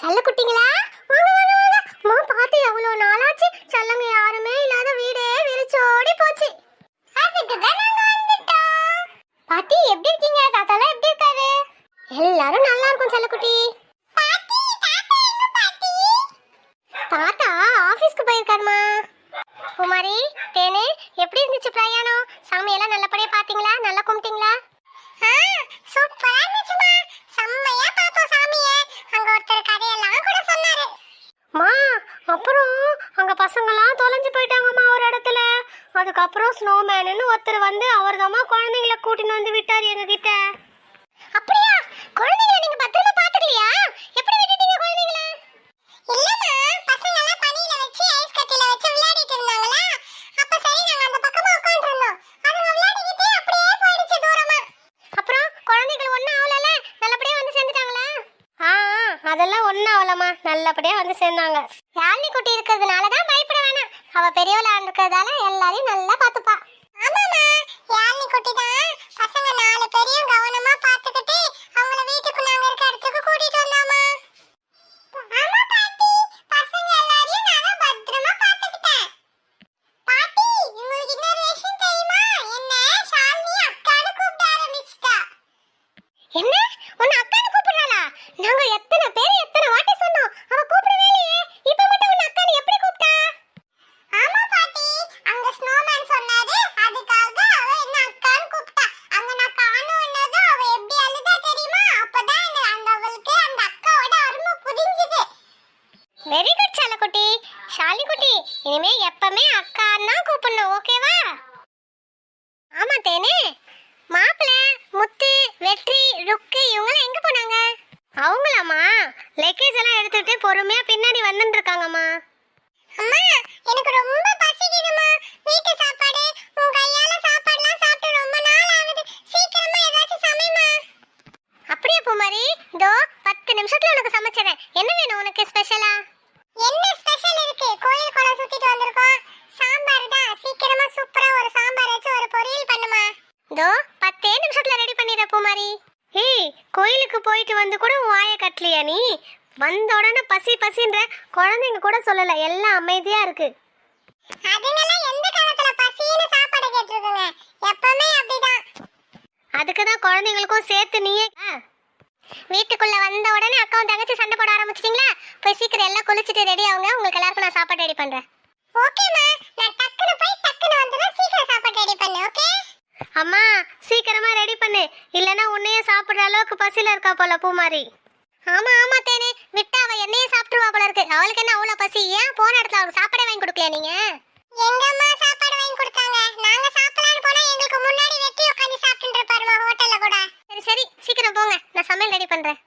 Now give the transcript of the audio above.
செல்ல குட்டிங்களா? வாங்க வாங்க வாங்க. மா பார்த்து எவ்வளோ நாளாச்சு? செல்லங்க யாருமே இல்லாத வீடே விரிச்சோடி போச்சு. பாட்டி எப்படி இருக்கீங்க? தாத்தாலாம் எப்படி இருக்காரு? எல்லாரும் நல்லா இருக்கும் செல்லக்குட்டி தாத்தா ஆபீஸ்க்கு போயிருக்காருமா? குமாரி தேனே எப்படி இருந்துச்சு பிரயாணம்? சாமியெல்லாம் நல்லபடியாக நல்லபடியா பாத்தீங்களா நல்லா கும்பிட்டீங்களா? தொலைஞ்சு போயிட்டாங்கம்மா ஒரு இடத்துல. அதுக்கப்புறம் ஸ்னோமேனு ஒருத்தர் வந்து அவர் குழந்தைங்கள கூட்டின்னு வந்து விட்டார் எங்க கிட்ட அப்படியா? குழந்தைங்கள நீங்க பத்திரமா பாத்துக்கலையா? எப்படி விட்டுட்டீங்க குழந்தைங்கள? இல்லம்மா பசங்க எல்லாம் பனியில வச்சு ஐஸ் கட்டில வச்சு விளையாடிட்டு இருந்தாங்களா? அப்ப சரி நாங்க அந்த பக்கமா அதுங்க விளையாடிக்கிட்டே அப்படியே போயிடுச்சு தூரமா. அப்புறம் குழந்தைகள் ஒண்ணும் ஆகலல நல்லபடியா வந்து சேர்ந்துட்டாங்களா? ஆ அதெல்லாம் ஒண்ணும் ஆகலம்மா நல்லபடியா வந்து சேர்ந்தாங்க. யாழ்னி குட்டி இருக்கிறதுனால தான் அவ பெரியவளா இருக்கிறதால எல்லாரையும் நல்லா பாத்துப்பா ஆமாமா யாழ்னி குட்டி தான் பசங்க நாலு பேரையும் கவனமா பாத்துக்கிட்டு அவங்கள வீட்டுக்கு நாங்க இருக்க இடத்துக்கு கூட்டிட்டு வந்தாமா ஆமா பாட்டி பசங்க எல்லாரையும் நான் பத்திரமா பாத்துக்கிட்டேன் பாட்டி உங்களுக்கு இன்னொரு விஷயம் தெரியுமா என்ன ஷாலினி அக்கான்னு கூப்பிட ஆரம்பிச்சிட்டா என்ன உன்னை அக்கான்னு கூப்பிடுறாளா நாங்க எத்தனை பேர் எத்தனை வாட்டி சொன்னோம் அவ கூப்பிடவே இல்லையே இப்ப மட்டும் உன்னை அக்கான்னு எப்படி கூப்பிட்டா ஆமா பாட்டி அங்க ஸ்னோமேன் சொன்னாரு அதுக்காக அவ என்ன அக்கான்னு கூப்பிட்டா அங்க நான் காணோன்னதும் அவ எப்படி அழுதா தெரியுமா அப்பதான் அந்த- அந்த அவளுக்கு அந்த அக்காவோட அருமை புரிஞ்சுது வெரி குட் சாலக்குட்டி ஷாலிக்குட்டி இனிமே எப்பவுமே அக்கான்னு கூப்பிடணும் ஓகேவா ஆமா தேனே. மாப்பிள்ள முத்து வெற்றி ருக்கு இவங்க எங்க போனாங்க? அவங்களாமா லக்கேஜ் எல்லாம் எடுத்துட்டு பொறுமையா பின்னாடி வந்துட்டு இருக்காங்கம்மா அம்மா எனக்கு ரொம்ப பசிக்குதுமா வீட்டு சாப்பாடு உன் கையால சாப்பாடுலாம் சாப்பிட்டு ரொம்ப நாள் ஆகுது. சீக்கிரமா ஏதாச்சும் சமைமா அப்படியே பூமாரி? இதோ பத்து நிமிஷத்துல உனக்கு சமைச்சிடறேன். என்ன வேணும் உனக்கு ஸ்பெஷலா இதோ பத்தே நிமிஷத்துல ரெடி பண்ணிடுற பூமாரி. ஏய் கோயிலுக்கு போயிட்டு வந்து கூட வாயை கட்டலையா நீ? வந்த உடனே பசி பசின்ற குழந்தைங்க கூட சொல்லல எல்லாம் அமைதியா இருக்கு. அதுக்கு தான் குழந்தைங்களுக்கும் சேர்த்து நீயே வீட்டுக்குள்ள வந்த உடனே அக்காவும் தங்கச்சி சண்டை போட ஆரம்பிச்சிட்டீங்களா? போய் சீக்கிரம் எல்லாம் குளிச்சிட்டு ரெடி ஆகுங்க. உங்களுக்கு எல்லாருக்கும் நான் சாப்பாடு ரெடி பண்றேன். ஓகேமா நான் அம்மா சீக்கிரமா ரெடி பண்ணு. இல்லனா உன்னையே சாப்பிடுற அளவுக்கு பசியில இருக்கா போல பூமாரி. ஆமா ஆமா தேனே. விட்டா அவ என்னையே சாப்பிட்டுருவா போல இருக்கு. அவளுக்கு என்ன அவ்வளவு பசி? ஏன் போன இடத்துல அவளுக்கு சாப்பாடே வாங்கி கொடுக்கல நீங்க? எங்கம்மா சாப்பாடு வாங்கி கொடுத்தாங்க. நாங்க சாப்பிடலாம்னு போனா எங்களுக்கு முன்னாடி வெட்டி உட்காந்து சாப்பிட்டு இருப்பாருமா ஹோட்டல்ல கூட. சரி சரி. சீக்கிரம் போங்க. நான் சமையல் ரெடி பண்றேன்.